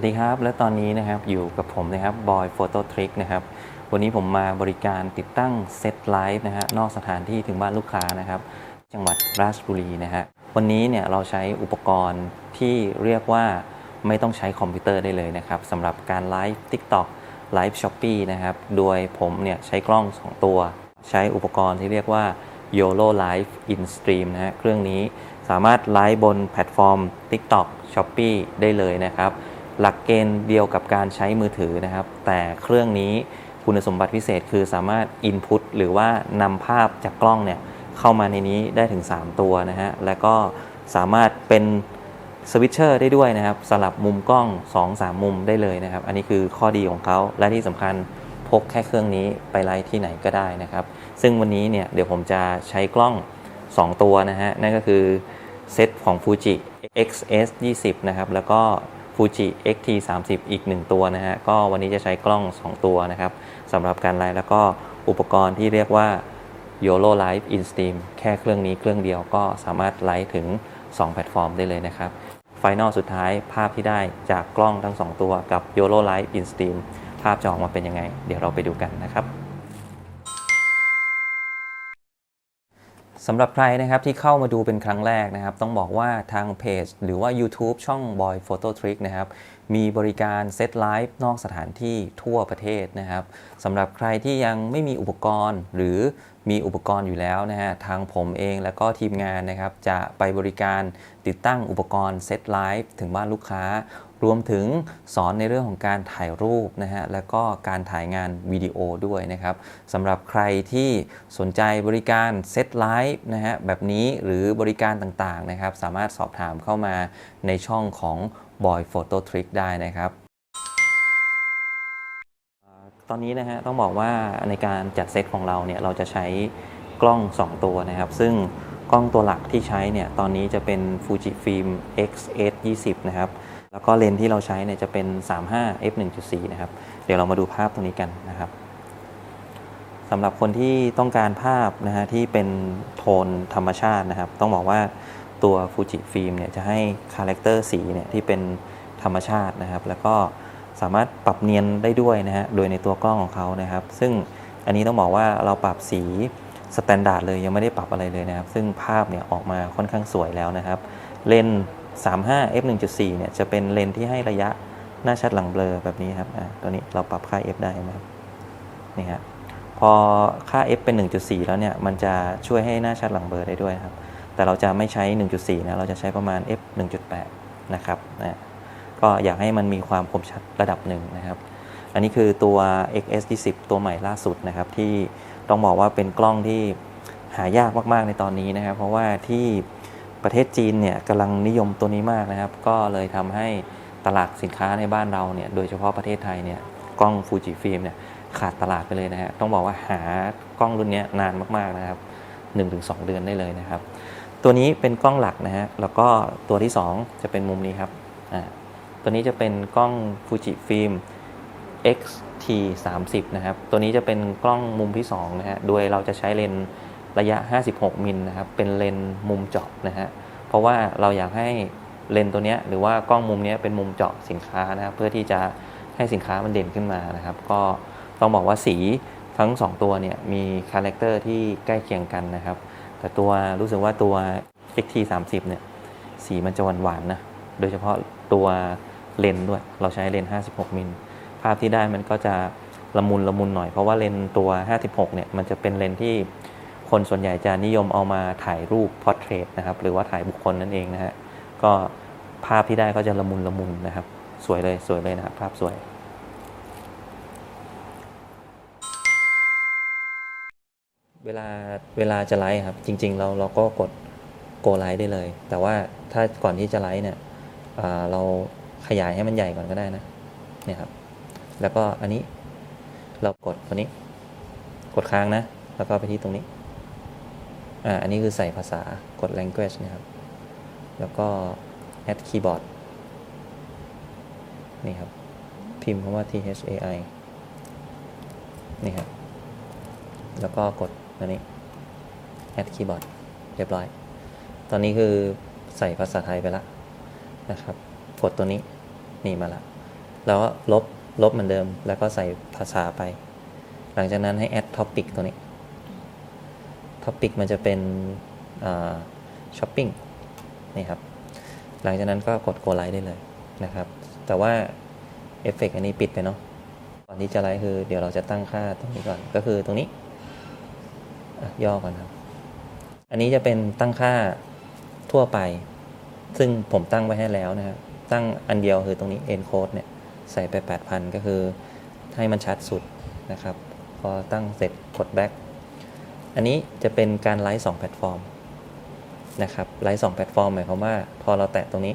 วัสดีครับ และตอนนี้นะครับอยู่กับผมนะครับบอยโฟโต้ทริกนะครับวันนี้ผมมาบริการติดตั้งเซตไลฟ์นะฮะนอกสถานที่ถึงบ้านลูกค้านะครับ จังหวัดราชบุรีนะฮะวันนี้เนี่ยเราใช้อุปกรณ์ที่เรียกว่าไม่ต้องใช้คอมพิวเตอร์ได้เลยนะครับสำหรับการไลฟ์ TikTok ไลฟ์ s h o p e e นะครับโดยผมเนี่ยใช้กล้อง 2 ตัว ใช้อุปกรณ์ที่เรียกว่า YOLO Live In Stream นะฮะเครื่องนี้สามารถไลฟ์บนแพลตฟอร์ม TikTok Shopee ได้เลยนะครับ หลักเกณฑ์เดียวกับการใช้มือถือนะครับ แต่เครื่องนี้คุณสมบัติพิเศษคือสามารถ Input หรือว่านำภาพจากกล้องเนี่ยเข้ามาในนี้ได้ถึง 3 ตัวนะฮะ และก็สามารถเป็นสวิตเชอร์ได้ด้วยนะครับ สลับมุมกล้อง 2-3 มุมได้เลยนะครับ อันนี้คือข้อดีของเขา และที่สำคัญพกแค่เครื่องนี้ไปไลฟ์ที่ไหนก็ได้นะครับ ซึ่งวันนี้เนี่ยเดี๋ยวผมจะใช้กล้อง 2 ตัวนะฮะ นั่นก็คือเซตของ Fuji XS 20 นะครับ แล้วก็ Fuji XT 30 อีก 1 ตัวนะฮะก็วันนี้จะใช้กล้อง 2 ตัวนะครับสำหรับการไลฟ์แล้วก็อุปกรณ์ที่เรียกว่า YOLO Live In Steam แค่เครื่องนี้เครื่องเดียวก็สามารถไลฟ์ถึง 2 แพลตฟอร์มได้เลยนะครับไฟนอลสุดท้ายภาพที่ได้จากกล้องทั้ง 2 ตัวกับ YOLO Live In Steam ภาพจะออกมาเป็นยังไง เดี๋ยวเราไปดูกันนะครับ สำหรับใครนะครับที่เข้ามาดูเป็นครั้งแรกนะครับ ต้องบอกว่าทางเพจ หรือว่า YouTube ช่อง Boy Photo Trick นะครับ มีบริการเซตไลฟ์นอกสถานที่ทั่วประเทศนะครับสำหรับใครที่ยังไม่มีอุปกรณ์หรือมีอุปกรณ์อยู่แล้วนะฮะทางผมเองแล้วก็ทีมงานนะครับ จะไปบริการติดตั้งอุปกรณ์เซตไลฟ์ถึงบ้านลูกค้า รวมถึงสอนในเรื่องของการถ่ายรูปนะฮะและก็การถ่ายงานวิดีโอด้วยนะครับสำหรับใครที่สนใจบริการเซตไลฟ์นะฮะแบบนี้หรือบริการต่างๆนะครับ สามารถสอบถามเข้ามาในช่องของ Boy Photo Trick ได้นะครับตอนนี้นะฮะต้องบอกว่าในการจัดเซตของเราเนี่ยเราจะใช้กล้อง 2 ตัวนะครับ ซึ่งกล้องตัวหลักที่ใช้เนี่ยตอนนี้จะเป็น Fujifilm X-S 20 นะครับ แล้วก็เลนส์ที่เราใช้เนี่ยจะเป็น 35 f 1.4 นะครับ เดี๋ยวเรามาดูภาพตรงนี้กันนะครับสำหรับคนที่ต้องการภาพนะฮะที่เป็นโทนธรรมชาตินะครับ ต้องบอกว่า ตัว Fujifilm เนี่ยจะให้คาแรคเตอร์สีเนี่ยที่เป็นธรรมชาตินะครับ แล้วก็สามารถปรับเนียนได้ด้วยนะฮะโดยในตัวกล้องของเขานะครับ ซึ่งอันนี้ต้องบอกว่าเราปรับสีสแตนดาร์ดเลยยังไม่ได้ปรับอะไรเลยนะครับ ซึ่งภาพเนี่ยออกมาค่อนข้างสวยแล้วนะครับ เลนส์35 f 1.4เนี่ยจะเป็นเลนส์ที่ให้ระยะหน้าชัดหลังเบลอแบบนี้ครับอ่าตัวนี้เราปรับค่า f ได้ไหมครับนี่ฮะพอค่า f เป็น 1.4 แล้วเนี่ยมันจะช่วยให้หน้าชัดหลังเบลอได้ด้วยครับ แต่เราจะไม่ใช้ 1.4 นะ เราจะใช้ประมาณ f 1.8 นะครับนะก็อยากให้มันมีความคมชัดระดับหนึ่งนะครับ อันนี้คือตัว XS 20ตัวใหม่ล่าสุดนะครับ ที่ต้องบอกว่าเป็นกล้องที่หายากมากๆในตอนนี้นะครับ เพราะว่าที่ประเทศจีนเนี่ยกำลังนิยมตัวนี้มากนะครับ ก็เลยทำให้ตลาดสินค้าในบ้านเราเนี่ยโดยเฉพาะประเทศไทยเนี่ยกล้องฟูจิฟิล์มเนี่ยขาดตลาดไปเลยนะฮะต้องบอกว่าหากล้องรุ่นนี้นานมากๆนะครับ 1-2 เดือนได้เลยนะครับ ตัวนี้เป็นกล้องหลักนะฮะ แล้วก็ตัวที่ 2 จะเป็นมุมนี้ครับ อ่า ตัวนี้จะเป็นกล้องฟูจิฟิล์ม XT 30นะครับ ตัวนี้จะเป็นกล้องมุมที่2นะฮะ โดยเราจะใช้เลนส์ระยะ 56 มิลนะครับ เป็นเลนส์มุมเจาะนะฮะ เพราะว่าเราอยากให้เลนส์ตัวเนี้ยหรือว่ากล้องมุมเนี้ยเป็นมุมเจาะสินค้านะครับ เพื่อที่จะให้สินค้ามันเด่นขึ้นมานะครับ ก็ต้องบอกว่าสีทั้ง 2 ตัวเนี่ยมีคาแรคเตอร์ที่ใกล้เคียงกันนะครับ แต่ตัวรู้สึกว่าตัว XT 30 เนี่ยสีมันจะหวานๆนะโดยเฉพาะตัวเลนด้วย เราใช้เลนส์56 มิล ภาพที่ได้มันก็จะละมุนละมุนหน่อย เพราะว่าเลนตัว 56 เนี่ย มันจะเป็นเลนที่คนส่วนใหญ่จะนิยมเอามาถ่ายรูปพอร์เทรตนะครับ หรือว่าถ่ายบุคคลนั่นเองนะฮะ ก็ภาพที่ได้ก็จะละมุนละมุนนะครับ สวยเลยสวยเลยนะครับ ภาพสวย เวลาเวลาจะไลฟ์ครับ จริง ๆ เราเราก็กดโกไลฟ์ได้เลย แต่ว่าถ้าก่อนที่จะไลฟ์เนี่ยเราขยายให้มันใหญ่ก่อนก็ได้นะเนี่ยครับ แล้วก็อันนี้เรากดตัวนี้ กดค้างนะ แล้วก็ไปที่ตรงนี้อ่าอันนี้คือใส่ภาษากด language นะครับ แล้วก็ add keyboard นี่ครับ พิมพ์คำว่า thai นี่ครับ แล้วก็กด อันนี้ add keyboard เรียบร้อย ตอนนี้คือใส่ภาษาไทยไปแล้วนะครับ กดตัวนี้นี่มาละแล้วก็ลบลบเหมือนเดิม แล้วก็ใส่ภาษาไป หลังจากนั้นให้ add topic ตัวนี้ topic มันจะเป็นช้อปปิ้งนี่ครับ หลังจากนั้นก็กด go live ได้เลยนะครับ แต่ว่าเอฟเฟกอันนี้ปิดไปเนาะก่อนที่จะไลฟ์คือเดี๋ยวเราจะตั้งค่าตรงนี้ก่อนก็คือตรงนี้ ย่อก่อนครับ อันนี้จะเป็นตั้งค่าทั่วไป ซึ่งผมตั้งไว้ให้แล้วนะครับ ตั้งอันเดียวคือตรงนี้ encode เนี่ย ใส่ไป 8,000 ก็คือให้มันชัดสุดนะครับ พอตั้งเสร็จกด back อันนี้จะเป็นการไลฟ์2แพลตฟอร์มนะครับ ไลฟ์2แพลตฟอร์มหมายความว่า พอเราแตะตรงนี้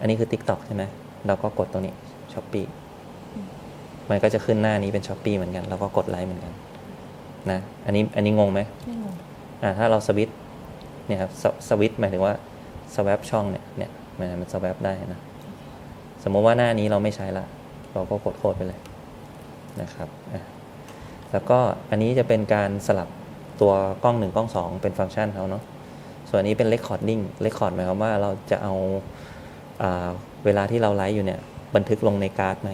อันนี้คือ TikTok ใช่ไหมเราก็กดตรงนี้ Shopee มันก็จะขึ้นหน้านี้เป็น Shopee เหมือนกัน เราก็กดไลค์เหมือนกัน นะอันนี้อันนี้งงไหมไม่งงอ่าถ้าเราสวิตช์เนี่ยครับสสวิตช์หมายถึงว่าสว a ปช่องเนี่ยเนี่ยมันมันสว a ปได้นะสมมติว่าหน้านี้เราไม่ใช้ละ เราก็กดโค้ดไปเลยนะครับอะแล้วก็อันนี้จะเป็นการสลับตัวกล้อง 1 กล้อง 2 เป็นฟังก์ชันเขาเนาะส่วนอันนี้เป็น recording record หมายความว่าเราจะเอาอ่าเวลาที่เราไลฟ์อยู่เนี่ย บันทึกลงในการ์ดไหม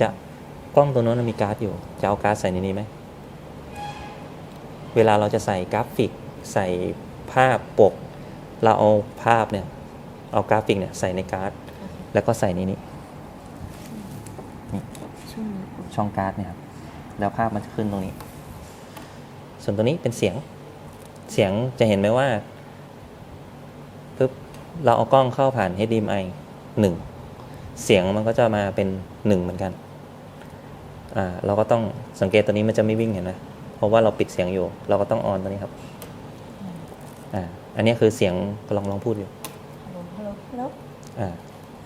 จะกล้องตัวโน้นมันมีการ์ดอยู่ จะเอาการ์ดใส่ในนี้ไหม เวลาเราจะใส่กราฟิก ใส่ภาพปก เราเอาภาพเนี่ย เอากราฟิกเนี่ยใส่ในการ์ด แล้วก็ใส่ในนี้ช่วงนี้ช่องการ์ดเนี่ยครับ แล้วภาพมันจะขึ้นตรงนี้ ส่วนตัวนี้เป็นเสียง เสียงจะเห็นไหมว่าปึ๊บเราเอากล้องเข้าผ่าน HDMI หนึ่งเสียงมันก็จะมาเป็นหนึ่งเหมือนกัน อ่า เราก็ต้องสังเกตตัวนี้มันจะไม่วิ่งเห็นไหมเพ ราะว่าเราปิดเสียงอยู่ เราก็ต้องออนตัวนี้ครับอ่าอันนี้คือเสียงลองลองพูดอยู่ฮัลโหลฮัลโหลฮัลโหลอ่า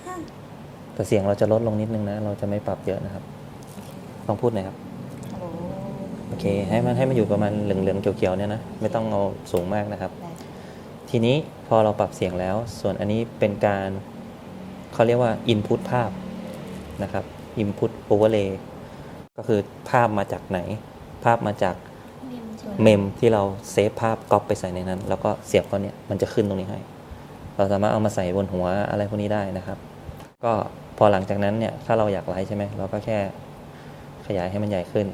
ฮ่าแต่เสียงเราจะลดลงนิดนึงนะ เราจะไม่ปรับเยอะนะครับ ลองพูดหน่อยครับฮัลโหลโอเค ให้มันให้มันอยู่ประมาณเหลืองๆเขียวๆเนี่ยนะ ไม่ต้องเอาสูงมากนะครับได้ทีนี้พอเราปรับเสียงแล้ว ส่วนอันนี้เป็นการเขาเรียกว่า Input ภาพนะครับ Input Overlay ก็คือภาพมาจากไหน ภาพมาจากเมมใช่ไหมเมมที่เราเซฟภาพก๊อปไปใส่ในนั้น แล้วก็เสียบเข้าเนี่ยมันจะขึ้นตรงนี้ให้ เราสามารถเอามาใส่บนหัวอะไรพวกนี้ได้นะครับ ก็พอหลังจากนั้นเนี่ยถ้าเราอยากไลฟ์ใช่ไหมเราก็แค่ขยายให้มันใหญ่ขึ้น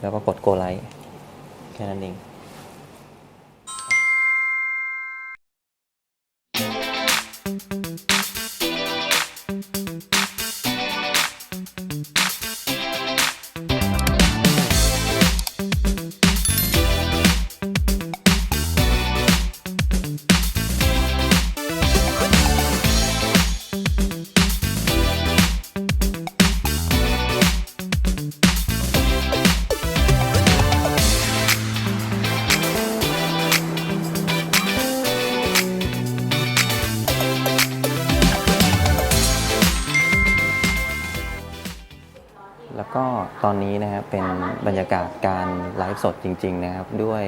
แล้วก็กด go ไลฟ์แค่นั้นเอง ตอนนี้นะครับเป็นบรรยากาศการไลฟ์สดจริง ๆ นะครับ ด้วย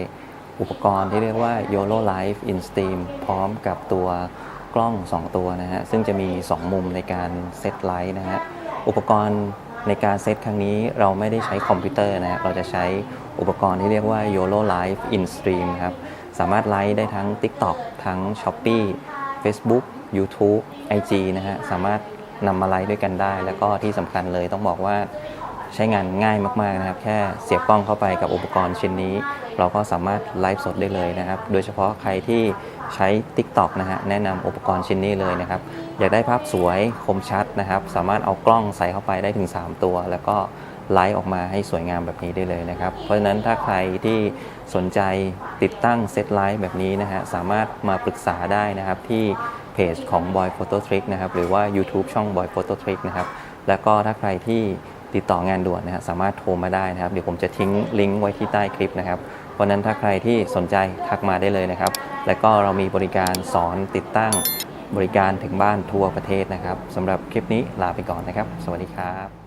อุปกรณ์ที่เรียกว่า YOLO Live in Stream พร้อมกับตัวกล้อง 2 ตัวนะฮะ ซึ่งจะมี 2 มุมในการเซตไลฟ์นะฮะ อุปกรณ์ในการเซตครั้งนี้เราไม่ได้ใช้คอมพิวเตอร์นะฮะเราจะใช้อุปกรณ์ที่เรียกว่า YOLO Live in Stream ครับ สามารถไลฟ์ได้ทั้ง TikTok ทั้ง Shopee Facebook YouTube IG นะฮะ สามารถนำมาไลฟ์ด้วยกันได้ แล้วก็ที่สำคัญเลยต้องบอกว่า ใช้งานง่ายมากๆนะครับ แค่เสียบกล้องเข้าไปกับอุปกรณ์ชิ้นนี้ เราก็สามารถไลฟ์สดได้เลยนะครับ โดยเฉพาะใครที่ใช้ TikTok นะฮะแนะนำอุปกรณ์ชิ้นนี้เลยนะครับ อยากได้ภาพสวยคมชัดนะครับ สามารถเอากล้องใส่เข้าไปได้ถึง 3 ตัว แล้วก็ไลฟ์ออกมาให้สวยงามแบบนี้ได้เลยนะครับ เพราะฉะนั้นถ้าใครที่สนใจติดตั้งเซตไลฟ์แบบนี้นะฮะสามารถมาปรึกษาได้นะครับที่เพจของ Boy Photo Trick นะครับหรือว่า YouTube ช่อง Boy Photo Trick นะครับแล้วก็ถ้าใครที่ ติดต่องานด่วนนะครับสามารถโทรมาได้นะครับ เดี๋ยวผมจะทิ้งลิงก์ไว้ที่ใต้คลิปนะครับ เพราะนั้นถ้าใครที่สนใจทักมาได้เลยนะครับ แล้วก็เรามีบริการสอนติดตั้งบริการถึงบ้านทั่วประเทศนะครับสำหรับคลิปนี้ลาไปก่อนนะครับ สวัสดีครับ